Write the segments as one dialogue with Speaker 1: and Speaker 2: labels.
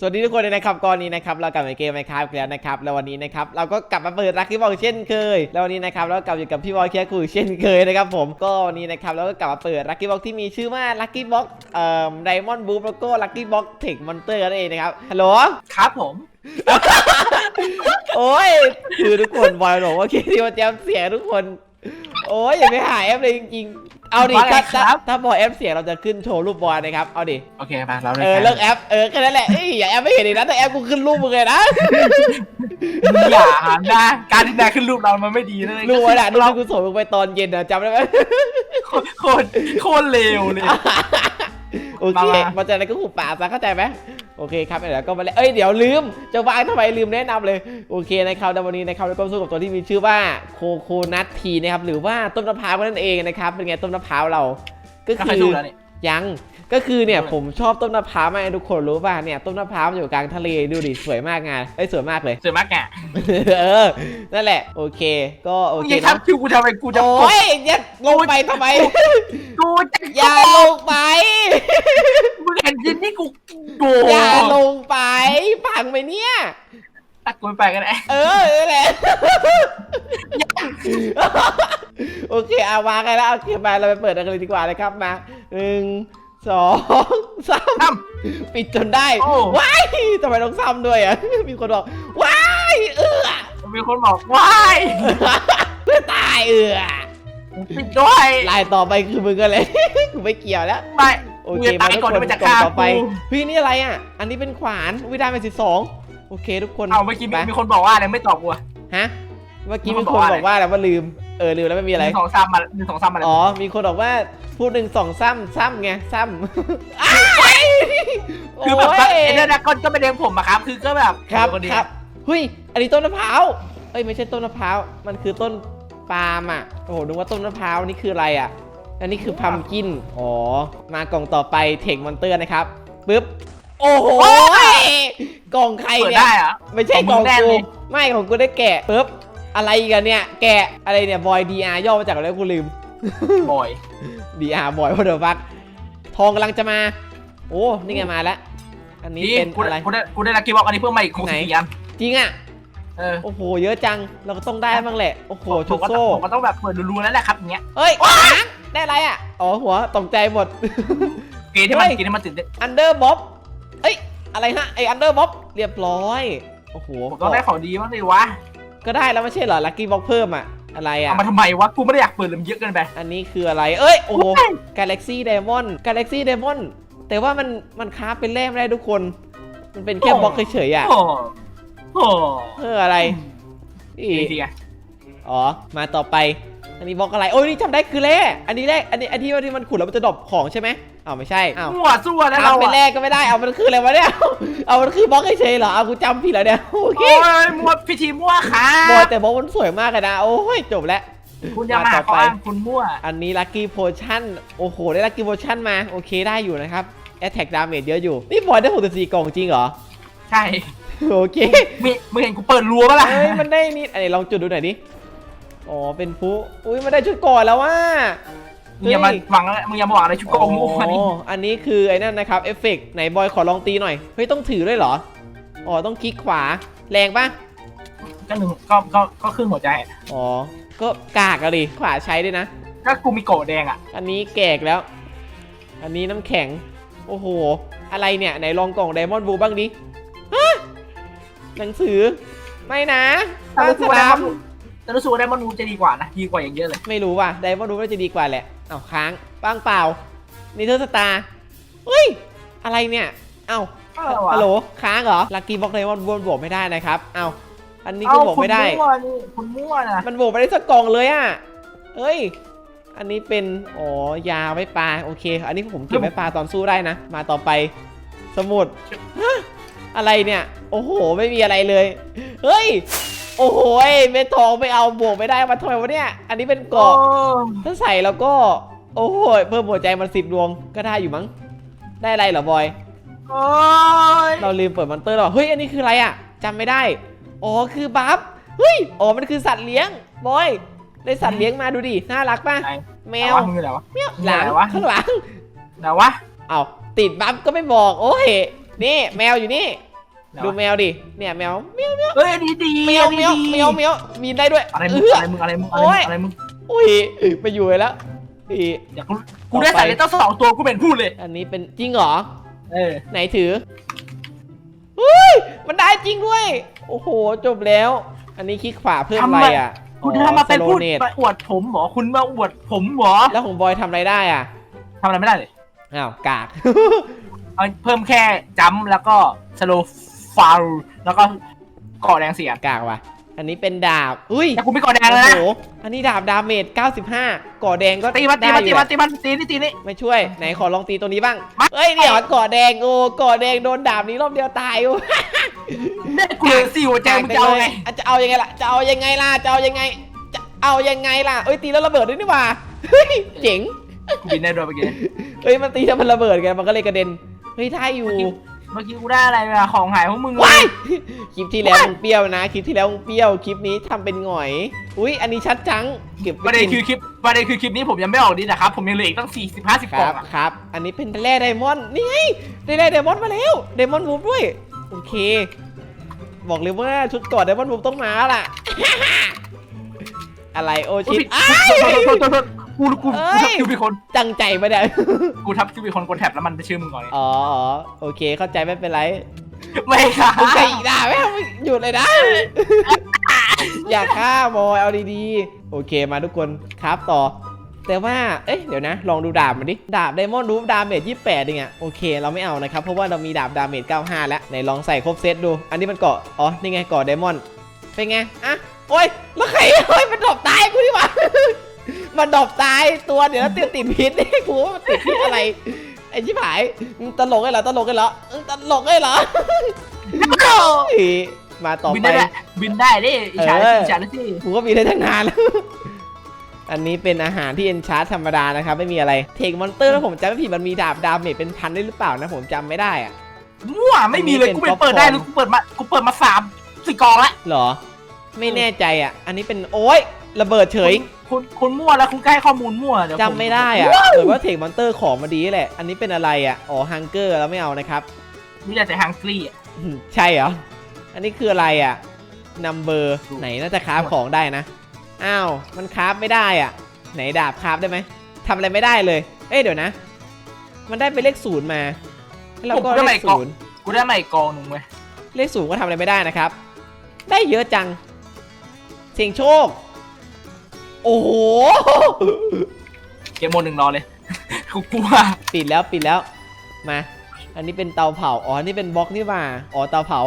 Speaker 1: สวัสดีทุกคนเลยนะครับก่อนนี้นะครับเรากลับมาเกมไมครับแล้วนะครับแล้ววันนี้นะครับเราก็กลับมาเปิดลักกี้บอกเช่นเคยแล้ววันนี้นะครับเรากลับอยู่กับพี่บอยเคียร์คุยเช่นเคยนะครับผมก็วันนี้นะครับเราก็กลับมาเปิดลักกี้บอกที่มีชื่อว่าลักกี้บ็อกเอ่อไดมอนด์บูฟแล้วก็ลักกี้บ็อกเทคมอนเตอร์นั่นเองนะครับฮัลโหล
Speaker 2: ครับผม
Speaker 1: โอ้ยคือทุกคนบอยบอกว่าคิดที่ว่าแจมเสียงทุกคน โอ้ยอย่าไปหาแอปเลยจริงๆ เอาดิถ้าถ้าถ้าบอยแอปเสียงเราจะขึ้นโชว์รูปบอยนะครับ เอาดิ
Speaker 2: โอเคมาเราเลย
Speaker 1: เออเลิกแอป เออแค่นั้นแหละเอ้ยอย่าแอปไม่เห็นอีกนะแต่แอปกูขึ้นรูปมึงเลยนะ
Speaker 2: อย่านะการที่นายขึ้นรูปเรามันไม่ดีเลย
Speaker 1: รูปไว้ละรูป
Speaker 2: เรา
Speaker 1: ที่กูส่งมึงไปตอนเย็นนะจำได้ไหม
Speaker 2: โคตรโคตรโคตรเลวเลย
Speaker 1: โอเค
Speaker 2: มามา
Speaker 1: มาจากนั้นก็หุบปากซะเข้าใจไหม โอเคครับเดี๋ยวก็มาเลยเอ้ยเดี๋ยวลืมจะวางทำไมลืมแนะนำเลยโอเคนะครับในวันนี้นะครับเราก็สู้กับตัวที่มีชื่อว่าโคโคนัททีนะครับหรือว่าต้นมะพร้าวนั่นเองนะครับเป็นไงต้นมะพร้าวเราก็คือ ยังก็คือเนี่ย
Speaker 2: ทำไม
Speaker 1: ผมชอบต้นมะพร้าวมากทุกคนรู้ป่ะเนี่ยต้นมะพร้าวมันอยู่กลางทะเลดูดิสวยมากงานเอ้ยสวยมากเลย
Speaker 2: เสือมากแก
Speaker 1: เออนั่นแหละ โอเค ก็โอ
Speaker 2: มึง
Speaker 1: เค
Speaker 2: อย่า
Speaker 1: เนอะ
Speaker 2: ทำคิวกูทำไมกูจะก
Speaker 1: โอ้
Speaker 2: ด
Speaker 1: ยอย่าลงไปทำไม
Speaker 2: กูจะ
Speaker 1: อย่าลงไป
Speaker 2: มึงเห็นยินนี่กูโก
Speaker 1: อย่าลงไปพังไปเนี่ย
Speaker 2: ตักกูไปกันไอ้
Speaker 1: เออนั่นแหละโอเคเอาวางกันแล้วโอเคไปเราไปเปิดกันเลยดีกว่านะครับมาหนึ่งสองสาม
Speaker 2: ท
Speaker 1: ปิดจนได้
Speaker 2: โอ้
Speaker 1: ว้ายทำไมต้องซ้ำด้วยอะ มีคนบอกว้ายเอือำ
Speaker 2: มีคนบอกว้าย
Speaker 1: เพื่อตายเอือ
Speaker 2: ปิดด้วย
Speaker 1: ลายต่อไปคือมึงกันเลย กูไม่เกี่ยวแล้ว
Speaker 2: ไม่
Speaker 1: โอ
Speaker 2: กู
Speaker 1: เค
Speaker 2: จะตายก่อน
Speaker 1: ทุ
Speaker 2: ที่มันจะ
Speaker 1: กค
Speaker 2: ฆ่า
Speaker 1: ต่อไป
Speaker 2: กู
Speaker 1: พี่นี่อะไรอะ อันนี้เป็นขวานวิดาเป็นสิบสอง โอเคทุกคน
Speaker 2: เอาเมื่อกี้มี
Speaker 1: ไป
Speaker 2: มีคนบอกว่าอะไรไม่ตอบกูอะ
Speaker 1: ฮะเมื่อกี้
Speaker 2: มี
Speaker 1: มี
Speaker 2: ค
Speaker 1: คนน
Speaker 2: บบอ
Speaker 1: อกก
Speaker 2: ว่า
Speaker 1: ว่า
Speaker 2: อะไร
Speaker 1: อะไรว่าลืมเออลืมแล้วไม่มี
Speaker 2: ห
Speaker 1: อะไร
Speaker 2: นึ่งสองสามมาหนึ่งสองสามมา
Speaker 1: อ๋อ มีคนบอกว่าพูดหนึ่งสองซ้ำซ้ำไงซ้ำอ้ายโอ้
Speaker 2: คือแบบ
Speaker 1: ย
Speaker 2: ไอ้เนี่ยนะก็ก็ไม่เลี้ยงผมอะครับ คือก็แบบ
Speaker 1: ครับ
Speaker 2: นเดียว
Speaker 1: ครับเฮ้ยอันนี้ต้นมะพร้าวเอ้ยไม่ใช่ต้นมะพร้าวมันคือต้นปาล์มอะโอ้โหนึกว่าต้นมะพร้าวนี่คืออะไรอะ อันนี้คือพัมกินอ๋อมากล่องต่อไปเทคมอนเตอร์นะครับปึ๊บ โอ้โหกล่องใคร
Speaker 2: เปิด
Speaker 1: เนี่ย
Speaker 2: ได้เหรอะ
Speaker 1: ไม่ใช่
Speaker 2: ข
Speaker 1: ก
Speaker 2: อ
Speaker 1: ล่องง
Speaker 2: มึงแน่
Speaker 1: กู
Speaker 2: เลย
Speaker 1: ไม่ของกูได้แกะปึ๊บอะไรกันเนี่ย แกะอะไรเนี่ยบอยดีอาร์ย่อมาจากอะไรกูลืม
Speaker 2: บ่อย
Speaker 1: ดีอาร์บอยว่าเดอะฟักทองกำลังจะมา โอ้นี่ไงมาแล้วอันนี้
Speaker 2: นี่
Speaker 1: เป็น
Speaker 2: กู
Speaker 1: อะไร
Speaker 2: ได้กูได้กูได้ลักกี้บ็อกอันนี้เพิ่มมาอีกหก
Speaker 1: ไหน
Speaker 2: สิบสี่อัน
Speaker 1: จริงอะ
Speaker 2: เออ
Speaker 1: โอ้โห เยอะจังเราก็ต้องได้บ้างแหละ โอ้โห
Speaker 2: ผ
Speaker 1: ชุ
Speaker 2: ม
Speaker 1: ด
Speaker 2: ก็ต้อง
Speaker 1: โซ่
Speaker 2: ผมก็ต้องแบบเปิดรูๆแล้วแหละครับอย่างเงี้ย
Speaker 1: เอ้ยหางได้อะไรอะ อ๋อหัวตกใจหมด
Speaker 2: เกมที่มัน
Speaker 1: เฮ้ย
Speaker 2: เกมที่มันตื่นเต้น
Speaker 1: อันเดอร์บ๊อบเอ้ยอะไรฮะไออันเดอร์บ๊อบเรียบร้อย โอ้โห
Speaker 2: ผมต้องได้ของดีบ้างดิวะ
Speaker 1: ก็ได้แล้วไม่ใช่เหรอลัคกี้บ็อกเพิ่มอะ อะไรอะ
Speaker 2: เอามาทำไมวะ กูไม่ได้อยากเปิดเลยมันเยอะเกินไป
Speaker 1: อันนี้คืออะไร เอ้ย โอ้โห
Speaker 2: เฮ้ย
Speaker 1: Galaxy Diamond Galaxy Diamond แต่ว่ามันมันค้าเป็นแร่ไม่ได้ทุกคน มันเป็นแค่บล็อกเฉยๆอะ
Speaker 2: โอ้โห
Speaker 1: เอออะไรอี
Speaker 2: ดีดีไง
Speaker 1: อ๋อ มาต่อไป อันนี้บล็อกอะไร โอ้ยนี่จำได้คือแร่อันนี้แร่อันนี้อันที่ว่าที่มันขุดแล้วมันจะดรอปของใช่ไหม อ้าวไม่ใช่อ้าว
Speaker 2: มั่วซั่วแล้วเรา
Speaker 1: ทำเป็น
Speaker 2: อะ
Speaker 1: แร่ก็ไม่ได้ เอามันคืออะไรวะเนี่ย เอามันคือบล็อกเฉยๆเหรอ เอากูจำผิดแล้วเนี่ยโอเค
Speaker 2: โอ้ยมั่วพิธีมั่วค่ะ
Speaker 1: บอยแต่บล็อกมันสวยมากเลยนะ โอ้ยจบแล้ว
Speaker 2: คุณอย่ามา
Speaker 1: มาต่อ
Speaker 2: เขา
Speaker 1: ไป
Speaker 2: อ้างคุณมั่ว
Speaker 1: อันนี้ลั c กี้โพชั่น โอ้โห ได้ลั c กี้โพชั่นมา โอเคได้อยู่นะครับ Attack Damage เยอะอยู่ นี่บอยได้64กล่องจริงเหรอ
Speaker 2: ใช่
Speaker 1: โอเค
Speaker 2: มึงมึงเห็นกูเปิดรัวปะล่ะ
Speaker 1: เอ้ยมันได้นี่อันนี้ลองจุดดูหน่อยดิ อ๋อ เป็นผู้อุ้ยมันได้ชุดก่อนแล้วว่า
Speaker 2: มึงอย่ามาหวังมึงอย่ามาหวังอะไรชุดโกงมั่วนี่
Speaker 1: อ๋ออันนี้คือไอ้นั่นนะครับเอฟเฟกไหนบอยขอลองตีหน่อย เฮ้ย ต้องถือด้วยเหรอ อ๋อ ต้องคลิกขวา แรงปะ
Speaker 2: ก็หนึ่งก็ก็ก็ครึ่งหัวใจอะ
Speaker 1: อ๋อ ก็กากอะดิขวาใช้ด้วยนะ
Speaker 2: ก็กูมีโกะแดงอะ
Speaker 1: อันนี้แกกแล้ว อันนี้น้ำแข็ง โอ้โห อะไรเนี่ย ไหนลองกล่องไดมอนด์บูบ้างดิฮะหนังสือ ไม่นะ
Speaker 2: แต่
Speaker 1: บ้าน
Speaker 2: รู้
Speaker 1: ส
Speaker 2: สึกว่าได
Speaker 1: นาม
Speaker 2: มอนด์แต่รู้สึกว่าไดมอนด์นูจะดีกว่านะ ดีกว่าอย่างเยอะเลย
Speaker 1: ไม่รู้ว่ะไดมอนด์บูน่าจะดีกว่าแหละ เอ้าค้างบ้างเปล่านิเทอร์สตาร์เฮ้ย อะไรเนี่ย เอ้า
Speaker 2: เออว่ะ
Speaker 1: ฮัลโหลค้างเหรอ ลักกี้บ็อกไดมอนด์บวบวกไม่ได้นะครับ เอ้าอันนี้ก็
Speaker 2: เอ้า
Speaker 1: บวกไม่ได้
Speaker 2: คุณมั่วนี่คุณมั่วนะ
Speaker 1: มันบวกไม่ได้สักกล่องเลยอะ เฮ้ย อันนี้เป็น อ๋อ ยาไว้ปลา โอเค อันนี้ผมเก็บไว้ปลาตอนสู้ได้นะ มาต่อไป สมุดฮะอะไรเนี่ย โอ้โห ไม่มีอะไรเลย เฮ้ย โอ้โหเม็ดทองไม่เอาบวกไม่ได้มาทำไมวะเนี่ย อันนี้เป็นเกราะถ้าใส่แล้วก็ โอ้โหเพิ่มหัวใจมันสิบดวงก็ได้อยู่มั้ง ได้อะไรเหรอบอย
Speaker 2: โอ้ย
Speaker 1: เราลืมเปิดมอนเตอร์หรอ เฮ้ย อันนี้คืออะไรอะจำไม่ได้ อ๋อ คือบัฟ เฮ้ย อ๋อ มันคือสัตว์เลี้ยง บอย ได้สัตว์เลี้ยงมาดูดิ น่ารักป่ะ
Speaker 2: ไหน
Speaker 1: แม
Speaker 2: ไหน
Speaker 1: ว
Speaker 2: วะมึงอยู่ไหนวะ
Speaker 1: แมว
Speaker 2: มึง
Speaker 1: หลัง
Speaker 2: ไหนวะ
Speaker 1: ข้างหลัง
Speaker 2: ไหนวะ
Speaker 1: เอาติดบัฟก็ไม่บอก โอ้ย นี่ แมวอยู่นี่ ดูแมวดิ เนี่ยแมวเมียว
Speaker 2: เฮ้ยอันนี้ดี
Speaker 1: เมียว
Speaker 2: อัน
Speaker 1: เมี
Speaker 2: นี้
Speaker 1: ยว
Speaker 2: ดี
Speaker 1: เมียวเมียวมีได้ด้วย
Speaker 2: อะไรมึง
Speaker 1: เอื้อ
Speaker 2: อะไรมึงอะไรมึง
Speaker 1: โอ๊ย
Speaker 2: อะไรมึง
Speaker 1: อุ้ยไปอยู่แล้วอี
Speaker 2: อยากรู้กูได้สายเลนตั้งสองตัวกูเป็นพูดเลย
Speaker 1: อันนี้เป็นจริงเหรอ
Speaker 2: เออ
Speaker 1: ไหนถือเฮ้ยมันได้จริงด้วย โอ้โหจบแล้ว อันนี้คลิกขวาเพิ่มอะไรอะ
Speaker 2: คุณทำมาเป็นพูด
Speaker 1: สโลเนต
Speaker 2: มาอวดผมเหรอคุณมาอวดผมเหรอ
Speaker 1: แล้วของบอยทำอะไรได้อะ
Speaker 2: ทำอะไรไม่ได้เลย
Speaker 1: อ้าวกาก
Speaker 2: เอาเพิ่มแค่จัมป์แล้วก็สโล ฟาร์แล้วก็ก่อแรงเสียง
Speaker 1: กากว่ะ อันนี้เป็นดาบ อุ้ย
Speaker 2: แต่กูไม่ก่อแดง
Speaker 1: โอ้
Speaker 2: เลย
Speaker 1: โห
Speaker 2: นะ
Speaker 1: อันนี้ดาบดาเมจ95 ก่อแดงก็
Speaker 2: ตีมันตี
Speaker 1: ได้
Speaker 2: มัน
Speaker 1: อ
Speaker 2: ตี
Speaker 1: ยู่
Speaker 2: มัน
Speaker 1: อะ
Speaker 2: ตีมันตีนี่ตีนี่
Speaker 1: ไม่ช่วย ไหนขอลองตีตัวนี้บ้าง
Speaker 2: มา
Speaker 1: เฮ้ยเดี๋ยวก่อแดงโอ้ก่อแดงโดนดาบนี้รอบเดียวตายโอ้
Speaker 2: ได้กูเหลยสี่หัวใจมึงจะเอาไง
Speaker 1: อะจะเอายังไงล่ะ จะเอายังไงล่ะ จะเอายังไง จะเอายังไงล่ะ เอ้ยตีแล้วระเบิดด้วยนี่หว่า เฮ้ยเจ๋ง
Speaker 2: กูบินได้ด้วยเมื่อกี้
Speaker 1: เฮ้ยมันตีแล้วมันระเบิดกันมันก็เลยกระเด็น เฮ้ยได้อยู่
Speaker 2: เมื่อกี้กูได้อะไรมาของหายของมึงเล
Speaker 1: ว้ายยคลิปที่แล้วมึงเปรี้ยวนะ คลิปที่แล้วมึงเปรี้ยว คลิปนี้ทำเป็นหงอย อุ้ยอันนี้ชัดจัง เก็บ
Speaker 2: ป
Speaker 1: ไว้
Speaker 2: ระเด็น
Speaker 1: กิน
Speaker 2: คือคลิปประเด็นคือคลิปนี้ผมยังไม่ออกดีนะครับ ผมยังเหลืออีกตั้งสี่สิบห้าสิบ
Speaker 1: ค
Speaker 2: กล่อ
Speaker 1: รั
Speaker 2: ง
Speaker 1: บ
Speaker 2: อะ
Speaker 1: ครับ อันนี้เป็นแร่ไดมอนด์นี่ไงได้แร่ไดมอนด์มาแล้ว ไดมอนด์วูฟด้วย โอเค บอกเลยว่าชุดก่อนไดมอนด์วูฟต้องมาล่ะ อะไรโอ
Speaker 2: กู
Speaker 1: ชิ
Speaker 2: ผิ
Speaker 1: ป
Speaker 2: ด
Speaker 1: อ้า
Speaker 2: โทษโทษโทษโทษกูกู
Speaker 1: เอ้ย
Speaker 2: กูทับคิวเป็นคน
Speaker 1: จังใจมาเนี่ย
Speaker 2: กูทับคิวเป็นคนกดแท็บแล้วมันไปชื่อมึงก่อนไง
Speaker 1: อ๋ออ๋อโอเคเข้าใจไม่เป็นไร
Speaker 2: ไม่ค่ะ
Speaker 1: มึงใจอีกด่าไหมหยุดเลยนะ อย่าฆ่าบอยเอาดีๆ โอเคมาทุกคนครับต่อ แต่ว่า เอ๊ะเดี๋ยวนะ ลองดูดาบมันดิ ดาบไดมอนด์รูฟดาเมจ28เองอะโอเค เราไม่เอานะครับ เพราะว่าเรามีดาบดาเมจ95แล้วไหนลองใส่ครบเซตดู อันนี้มันเกาะ อ๋อ นี่ไงเกาะไดมอนด์เป็นไง อะ โอ้ยแล้วใครเฮ้ยมันดรอปตายกูดิวะ มันดรอปตายตัวเดี๋ยวแล้วติดติดพิษนี่กูว่ามันติดพิษอะไร ไอ้ชิบหายมึงตลกไอ้เหรอตลกไอ้เหรอเออตลกไอ้เหรอเฮ้ยมาต่อ
Speaker 2: บิน
Speaker 1: ไป
Speaker 2: ได้ด้วยบินได้ดิอิจฉา
Speaker 1: เออ
Speaker 2: อิจฉาแล้วสิ
Speaker 1: กูก็มีได้ตั้งนานแล้ว อันนี้เป็นอาหารที่เอ็นชาร์ธรรมดานะครับ ไม่มีอะไร เทคมอนเตอร์ถ้าผมจำไม่ผิดมันมีดาบดาเมจเป็นพันได้หรือเปล่านะผมจำไม่ได้อะ
Speaker 2: มั่วไม่มีเลย
Speaker 1: อันนี้
Speaker 2: กู
Speaker 1: เป็น
Speaker 2: ไปเปิดได้
Speaker 1: ป๊
Speaker 2: เล
Speaker 1: อป
Speaker 2: ย
Speaker 1: คอร์น
Speaker 2: กูเปิดมากูเปิดมาสามสี่กองละ
Speaker 1: เหรอ ไม่แน่ใจอะ อันนี้เป็นโอ้ยระเบิดเฉย
Speaker 2: คุณคุณมั่วแล้วคุณก็ให้ข้อมูลมั่วเดี๋ยวผ
Speaker 1: จำไม่ได้อะเหมือนว่าเทคมอนเตอร์ของมาดีแหละ อันนี้เป็นอะไรอะ อ๋อฮังเกอร์แล้วไม่เอานะครับ
Speaker 2: มีแต่ฮังกรีอะ
Speaker 1: อืมใช่เหรอ อันนี้คืออะไรอะ นัมเบอร์
Speaker 2: ดู
Speaker 1: ไหนน่าจะคราฟของได้นะ อ้าว มันคราฟไม่ได้อะ ไหนดาบคราฟได้ไหมทำอะไรไม่ได้เลย เอ้ยเดี๋ยวนะ มันได้เป็นเลขศูนย์มาแล้วก็เลขศูนย์
Speaker 2: กูได้มาอีกกองหนึ่งเว้ย
Speaker 1: เลขศูนย์ก็ทำอะไรไม่ได้นะครับ ได้เยอะจัง เสียงโชค โอ้โห
Speaker 2: เกมโหมดหนึ่งรอเลยกูกลัว
Speaker 1: ปิดแล้วปิดแล้ว มา อันนี้เป็นเตาเผา อ๋อ นี่เป็นบล็อกนี่หว่า อ๋อ เตาเผา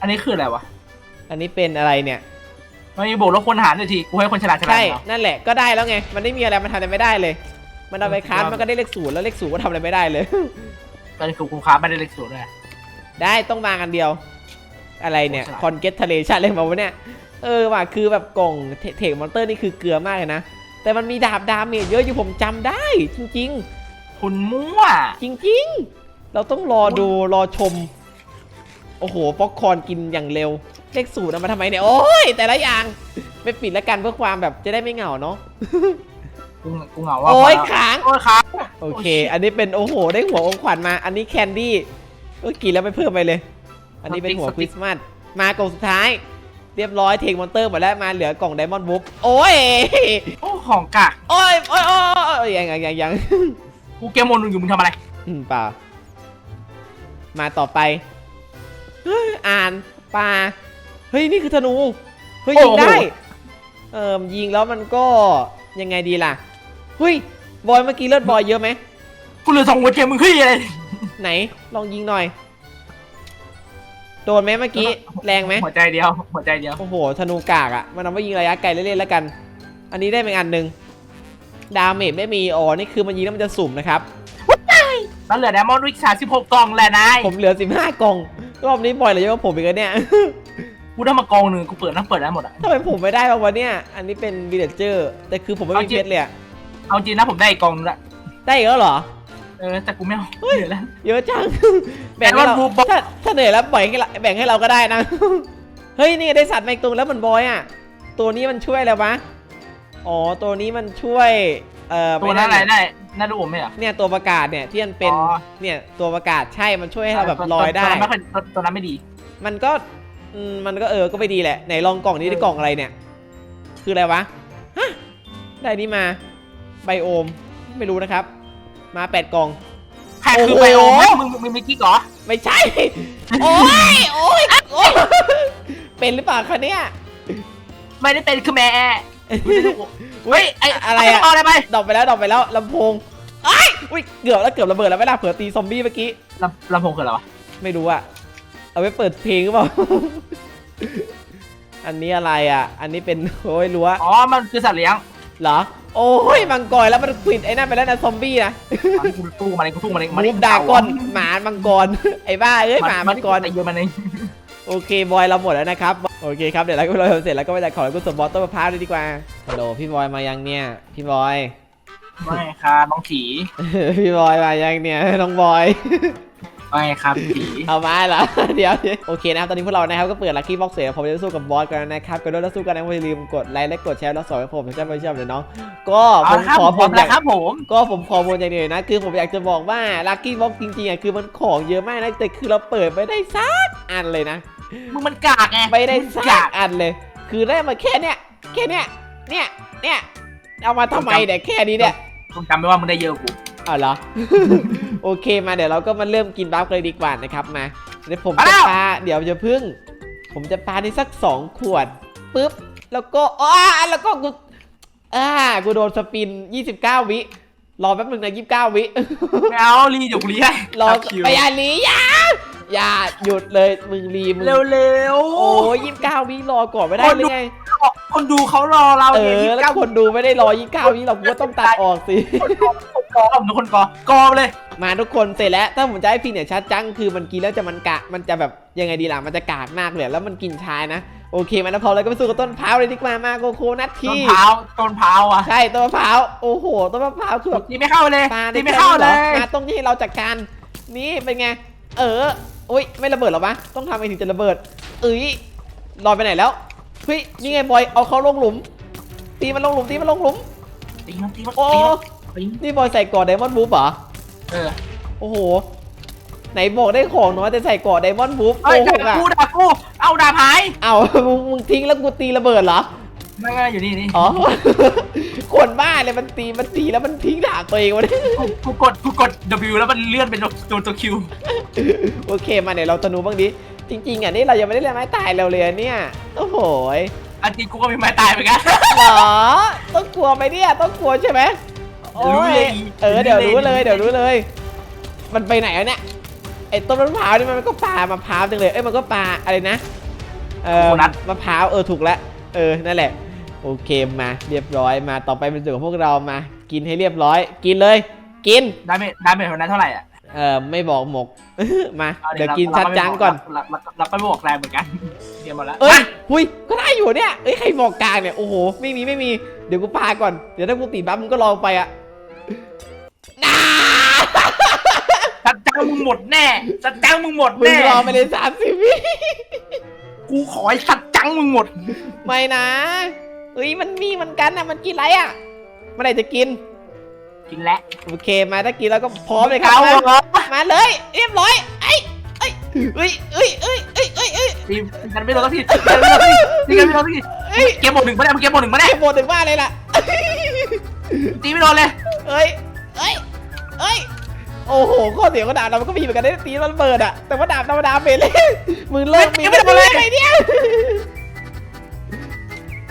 Speaker 2: อันนี้คืออะไรวะ
Speaker 1: อันนี้เป็นอะไรเนี่ย
Speaker 2: มันมีบวกลบคนหารด้วยทีกูให้คนฉลาดฉลาด
Speaker 1: ใช่
Speaker 2: เอา
Speaker 1: นั่นแหละ ก็ได้แล้วไง มันไม่มีอะไร มันทำอะไรไม่ได้เลย มันเอาไปค้าน
Speaker 2: สุดยอด
Speaker 1: มันก็ได้เลขศูนย์แล้วเลขศูนย์ก็ทำอะไรไม่ได้เลย
Speaker 2: ตอนนี้กูกูค้าไม่ได้เลขศูนย์ด้วย
Speaker 1: ได้ต้องมากันเดียว อะไรเนี่ย
Speaker 2: โอ้ฉลาด
Speaker 1: คอนเกตทะเลชาเล่นมาวะเนี่ย เออว่ะคือแบบกล่องเทเทคมอนเตอร์นี่คือเกลือมากเลยนะ แต่มันมีดาบดาเมจเยอะอยู่ผมจำได้ จริง
Speaker 2: คุณมั่ว
Speaker 1: ๆจริง ๆ เราต้องรอดูรอชม โอ้โหป๊อกคอร์นกินอย่างเร็ว เลขศูนย์เอามาทำไมเนี่ย โอ้ย แต่ละอย่างไม่ปิดแล้วกันเพื่อความแบบจะได้ไม่เหงาเนาะ
Speaker 2: กูกูเหงาว่า
Speaker 1: โอ้ย
Speaker 2: พแล้ว
Speaker 1: ค้าง
Speaker 2: โอ้ยค้าง
Speaker 1: โอเค อันนี้เป็นโอ้โห ได้หัวองขวัญมา อันนี้แคนดี้เออกินแล้วไม่เพิ่มไปเลย อันนี้เป็นหัวคริสต์มาสมากล่องสุดท้าย เรียบร้อยเทคมอนเตอร์หมดแล้วมาเหลือกล่องไดมอนด์บุ๊บโอ้ย
Speaker 2: โอ้ของกาก
Speaker 1: โอ้ยโอ้ยโอ้ยโอ้ยยังยังยังยัง
Speaker 2: กูเกมโหมดหนึ่งอยู่มึงทำอะไร
Speaker 1: อืมเปล่า มาต่อไปเฮ้ยอ่านปลาเฮ้ย นี่คือธนู เฮ้ย ยิงได้ เอ่อยิงแล้วมันก็ยังไงดีล่ะเฮ้ย บอยเมื่อกี้เลือดบอยเยอะไหม
Speaker 2: กูเหลือสองหัวใจมึงเฮ้ยอะไร
Speaker 1: ไหน ลองยิงหน่อย โดนไหมเมื่อกี้แรงไหม
Speaker 2: หัวใจเดียวหัวใจเดียว
Speaker 1: โอ้โหธนูกากอะ่ะมันเอาไว้ยิงระยะไกลเล่นๆแล้วกัน อันนี้ได้เป็นอันหนึ่งดาเมจไม่มีอ๋อนี่คือมันยิงแล้วมันจะสุ่มนะครับ
Speaker 2: แล้วเหลือไดมอนด์วิกสามสิบหกกล่องแหละนาย
Speaker 1: ผมเหลือ15กล่องรอบนี้บ่อยเลยเยอะกว่าผมอีกแล้วเนี่ย
Speaker 2: กูได้มากองหนึ่งกูเปิดนั่งเปิดได้หมดอะ
Speaker 1: ทำไมผมไม่ได้บ้างวะเนี่ยอันนี้เป็นวิลเลจเจอร์แต่คือผมไม่มี
Speaker 2: เอาจริ
Speaker 1: เพ
Speaker 2: ง
Speaker 1: ชรเลยอะ
Speaker 2: เอาจริงนะผมได้อีกกองนึงละ
Speaker 1: ได้อีกแล้วเหรอ
Speaker 2: เออแต่กูไม่เอาเหลือแล้ว
Speaker 1: เยอะจัง แบ่งให้เรา
Speaker 2: แต่ว่าบูบอก
Speaker 1: ถ้าถ้าเหนื่อยแล้วแบ่งให้เราแบ่งให้เราก็ได้นะ เฮ้ยนี่ไงได้สัตว์มาอีกตัวแล้วเหมือนบอยอะ ตัวนี้มันช่วยอะไรวะ อ๋อตัวนี้มันช่วย เอ่อ
Speaker 2: ตัวนั้นอะไรได้น่าดูผมไหมอะ
Speaker 1: เนี่ยตัวประกาศเนี่ยที่มันเป็น
Speaker 2: อ๋อ
Speaker 1: เนี่ยตัวประกาศใช่ มันช่วยให้เราแบบลอยได้
Speaker 2: ตัวนั้นไม่ค่อยตัวตัวนั้นไม่ดี
Speaker 1: มันก็อืมมันก็เออ ก็ไม่ดีแหละ ไหนลองกล่องนี้ได้กล่องอะไรเนี่ย คืออะไรวะ ฮะ ได้นี่มา ไบโอม ไม่รู้นะครับ มาแปดกล่อง
Speaker 2: แพคคือ
Speaker 1: โอ้โห
Speaker 2: ไบโอมไหมมึงมึงมีกิ๊กเหรอ
Speaker 1: ไม่ใช่ โอ้ยโอ้ยโอ้ยเป็นหรือเปล่าคะเนี่ย
Speaker 2: ไม่ได้เป็นคือแม่
Speaker 1: เฮ้ย
Speaker 2: ไอ้
Speaker 1: อะไรอะ
Speaker 2: เอาอะไรไป
Speaker 1: ดอกไปแล้วดอกไปแล้วลำโพงไอ้ยอุ้ยเกือบแล้วเกือบระเบิดแล้วเวลาเผื่อตีซอมบี้เมื่อกี้
Speaker 2: ลำลำโพงคืออะไรวะ
Speaker 1: ไม่รู้อะเอาไปเปิดเพลงหรือเปล่า อันนี้อะไรอะอันนี้เป็นโอ้ยรั้ว
Speaker 2: อ๋อมันคือสัตว์เลี้ยง
Speaker 1: เหรอ โอ้ยมังกรแล้วมันควิดไอ้นั่นไปแล้วนะซอมบี้นะ
Speaker 2: มันกูตู้มันเองกูตู้มันเอง
Speaker 1: มูฟดากอนหมามังกรไอ้บ้าเอ้ยหมามังกร
Speaker 2: ไอ้เยอะมันเอง
Speaker 1: โอเคบอยเราหมดแล้วนะครับโอเคครับเดี๋ยวเราก็เราเสร็จแล้วก็ไปจัดของแล้วก็สมบอสต้นมะพร้าวเลยดีกว่าฮัลโหลพี่บอยมายังเนี่ยพี่บอย
Speaker 2: ไม่ค่ะน้องผี
Speaker 1: พี่บอยมายังเนี่ยน้องบอย
Speaker 2: ไม่ครับผี
Speaker 1: เอามาเหรอ เดี๋ยวโอเคนะครับ ตอนนี้พวกเรานะครับก็เปิดลัคกี้บ็อกเสร็จผมจะสู้กับบอสกันนะครับก็ด้วยแล้วสู้กันนะอย่าลืมกดไลค์และกดแชร์แล้วสอนให้ผมถ้าไม่ชอบเดี๋ยวน้องก็ผ
Speaker 2: เอา
Speaker 1: ม
Speaker 2: ละครับ
Speaker 1: ขอ
Speaker 2: ผ
Speaker 1: ผม
Speaker 2: ม
Speaker 1: อยาก
Speaker 2: นะครับผม
Speaker 1: ก็ผมขอโมนอย่างเดียวนะ คือผมอยากจะบอกว่าลัคกี้บ็อกจริงๆอะคือมันของเยอะมากนะแต่คือเราเปิดไม่ได้สักอันเลยนะ
Speaker 2: มึงมันกากไง
Speaker 1: ไม่ได้สั
Speaker 2: กากก
Speaker 1: อันเลย คือได้มาแค่เนี้ยแค่เนี้ยเนี่ยเนี่ยเอามาทำไมเนี่ยแค่นี้เนี่ย
Speaker 2: มึงจำไม่ว่ามึงได้เยอะกว่ากู
Speaker 1: อ้าวเหรอ โอเคมาเดี๋ยวเราก็มาเริ่มกินบัฟกันเลยดีกว่านะครับมาเดี๋ยวผม
Speaker 2: มา
Speaker 1: จะ
Speaker 2: แล้ว
Speaker 1: ปาเดี๋ยวจะพึ่ง ผมจะปาได้สักสองขวดปุ๊บแล้วก็อ้าแล้วก็กูอ่ากูโดนสปิน 29 วิรอแป๊บหนึงนะ29 วิ
Speaker 2: ไม่เอารีเดี๋ยวกูรีให้
Speaker 1: รอ
Speaker 2: ตัดคิว
Speaker 1: ไปอย่าหนีอย่าอย่าหยุดเลยมึงรีมึง
Speaker 2: เร็วเร็ว
Speaker 1: โอ้ยยี่สิบเก้าวิรอก่อนไม่ได้
Speaker 2: คน
Speaker 1: เล
Speaker 2: ดู
Speaker 1: ยไง
Speaker 2: คนดูเขารอเรา
Speaker 1: เอ
Speaker 2: เนี่ย
Speaker 1: อ
Speaker 2: ยี่สิบ
Speaker 1: แล้ว
Speaker 2: เก้า
Speaker 1: คนดูไม่ได้รอยี่สิบเก้าวิเราก็ต้องตัดออกสิ
Speaker 2: คนกอทุกคนกอกอเลย
Speaker 1: มาทุกคนเสร็จแล้วถ้าผมจะให้พี่เนี่ยชัดจังคือมันกินแล้วจะมันกะมันจะแบบยังไงดีล่ะมันจะกากมากเลยแล้วมันกินช้านะโอเคมาแล้วพอแล้วก็ไปสู้กับต้นพร้าวเลยดีกว่ามาโกโคนัท
Speaker 2: ต้
Speaker 1: ที
Speaker 2: นเท้าวต้นเท้าวอะ
Speaker 1: ใช่ต้นมะพร้าวโอ้โหต้นมะพร้าวคือแบบ
Speaker 2: ตีไม่เข้าเลย
Speaker 1: ปลา
Speaker 2: ตีไม่เข้าเลย
Speaker 1: มาต้องที่เราจัดการนี่เป็นไง เอออุ้ยไม่ระเบิดหรอวะต้องทำไงถึงจะระเบิดเอ้ยลอยไปไหนแล้ว เฮ้ยนี่ไงบอยเอาเขาลงหลุม ตีมันลงหลุมตีมันลงหลุม
Speaker 2: ตีมันตีมัน
Speaker 1: โอ้
Speaker 2: ตีมันตี
Speaker 1: นี่บอยใส่กอดไดมอนด์บูฟเหรอ
Speaker 2: เออ
Speaker 1: โอ้โห ไหนบอกได้ของน้อยแต่ใส่กอดไดมอนด์บูฟ
Speaker 2: เอ้
Speaker 1: โก
Speaker 2: ย
Speaker 1: ห
Speaker 2: ด่าก
Speaker 1: อะ
Speaker 2: กูด่ากู เอาดาบหาย
Speaker 1: เอามึงมึงทิ้งแล้วกูตีระเบิดเหรอ
Speaker 2: ไม่ไม่อยู่นี่นี่
Speaker 1: อ๋อ คนบ้าเลยมันตีมันตีแล้วมันทิ้งดาบตัวเองวะเนี่ย
Speaker 2: กูกูกดกูกด W แล้วมันเลื่อนเป็นตัวตัวคิว
Speaker 1: โอเคมาเดี๋ยวเราตะนูบ้างดิ จริงๆอะนี่เรายังไม่ได้เล่นไม้ตายเราเลยอะเนี่ยโอ้โหย
Speaker 2: อันจริงกูก็มีไม้ตายเหมือนกัน
Speaker 1: เหรอต้องกลัวไหมเนี่ยต้องกลัวใช่ไหมโอ้
Speaker 2: รู้เลย
Speaker 1: เออเดี๋ยวรู้เลย
Speaker 2: รู้เลย
Speaker 1: เดี๋ยวรู้เลย มันไปไหนแล้วเนี่ยไอ้ต้นมะพร้าวนี่มันก็ปลามะพร้าวจังเลยเอ้ยมันก็ปลาอะไรนะเออมะพร้าวเออถูกแล้วเออนั่นแหละ โอเคมาเรียบร้อยมาต่อไปเป็นส่วนของพวกเรามา กินให้เรียบร้อย กินเลย กิน
Speaker 2: ดาเมจดาเมจของนั้นเท่าไหร่อะ
Speaker 1: เออไม่บอกหมกมา
Speaker 2: อา
Speaker 1: เดี๋ยวกินชัดจังก่อน
Speaker 2: เราเราเราไปบอกแรงเหมือนกันเตรียมหมดแล้ว
Speaker 1: เอ้ยหุยก็ได้อยู่เนี่ยเอ้ยใครบอกกลางเนี่ยโอ้โหไม่มีไม่มีเดี๋ยวกูปาก่อนเดี๋ยวถ้ากูติดบัฟมึงก็ลองไปอะนา
Speaker 2: ชัดจังมึงหมดแน่ชัดจังมึงหมด
Speaker 1: มึง
Speaker 2: แน่
Speaker 1: รอไปเลยสามสิบวิ
Speaker 2: กูขอให้ชัดจังมึงหมด
Speaker 1: ไม่นะเอ้ยมันมีเหมือนกันนะมันกินอะไรอะเมื่อไหร่จะกิน
Speaker 2: กินแล้ว
Speaker 1: โอเคมาถ้ากินแล้วก็พร้อมเลยครับ
Speaker 2: เอา
Speaker 1: มา
Speaker 2: เหรอ
Speaker 1: มาเลย เรียบร้อยไอ้ไอ้เอ้ยเอ้ยเอ้ยเอ้ยเอ้ยเอ้ย
Speaker 2: ตีกันไม่โดนสักทีตีกันไม่โดนสักทีตีกันไม่โดนสักที
Speaker 1: เอ้ย
Speaker 2: เกมหมดหนึ่งมาได้เกมหมดหนึ่งมาได้
Speaker 1: ไอ้โบดถึงว่าเลยล่ะ
Speaker 2: ตีไม่โดนเลย
Speaker 1: เอ้ยเอ้ยเอ้ยโอ้โหข้อเสียของดาบเรามันก็มีเหมือนกันได้ตีมันระเบิดอะแต่ว่าดาบธรรมดาเป็นเลยมึงเลิกมีไม่ได้เลยไอ้เนี่ย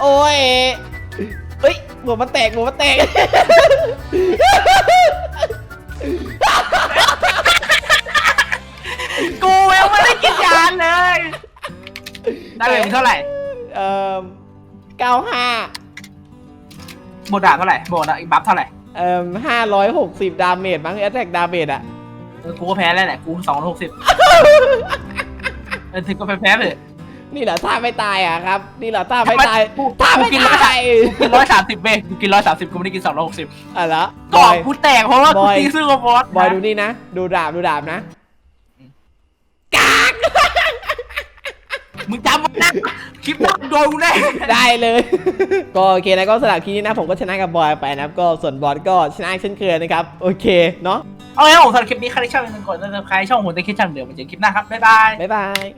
Speaker 1: โอ้ย เฮ้ยหัวมันแตกหัวมันแตก
Speaker 2: กูยังไม่ได้กินยานเลย ได้เลยเท่าไหร่
Speaker 1: เอ่อเก้าห้า
Speaker 2: โบดาเท่าไหร่โบดาอีบัฟเท่าไหร่
Speaker 1: เอ่อห้าร้อยหกสิบดาเมจมั้งแอตแทกดาเมจอะ
Speaker 2: เออกูก็แพ้แล้วแหละ กูสองร้อยหกสิบเออถึงก็แพ้แพ้ไปเลย
Speaker 1: นี่เหรอท่าไม่ตายอะครับ นี่เหรอท่าไม่ตาย
Speaker 2: กู
Speaker 1: ท่า
Speaker 2: กู
Speaker 1: ไม่
Speaker 2: กินร้อย
Speaker 1: ตาย
Speaker 2: กินร้อยสามสิบเบกูกินร้อยสามสิบกูไม่ได้กินสองร้อยหกสิบ
Speaker 1: อะไรละ
Speaker 2: กอกกูแตกเพราะว่า
Speaker 1: บ
Speaker 2: กู
Speaker 1: อย
Speaker 2: ตีซื้อกับบอส
Speaker 1: บอย
Speaker 2: นะ
Speaker 1: ดูนี่นะ ดูดาบดูดาบนะ
Speaker 2: มึงจำไว้นะคลิปหน้าโดนกูแน่
Speaker 1: ได้เลย ก็โอเคนะก็สำหรับคลิปนี้นะผมก็ชนะกับบอยไปนะครับก็ส่วนบอสก็ชนะเช่นเคยนะครับ โอเคเนาะ
Speaker 2: เอาไงผมสำหรับคลิปนี้ใครที่ชอบอย่าลืมกดติดตามใครช่องหัวตะคิดช่างเดิมมาเจอคลิปหน้าครับบ๊ายบาย
Speaker 1: บ๊ายบาย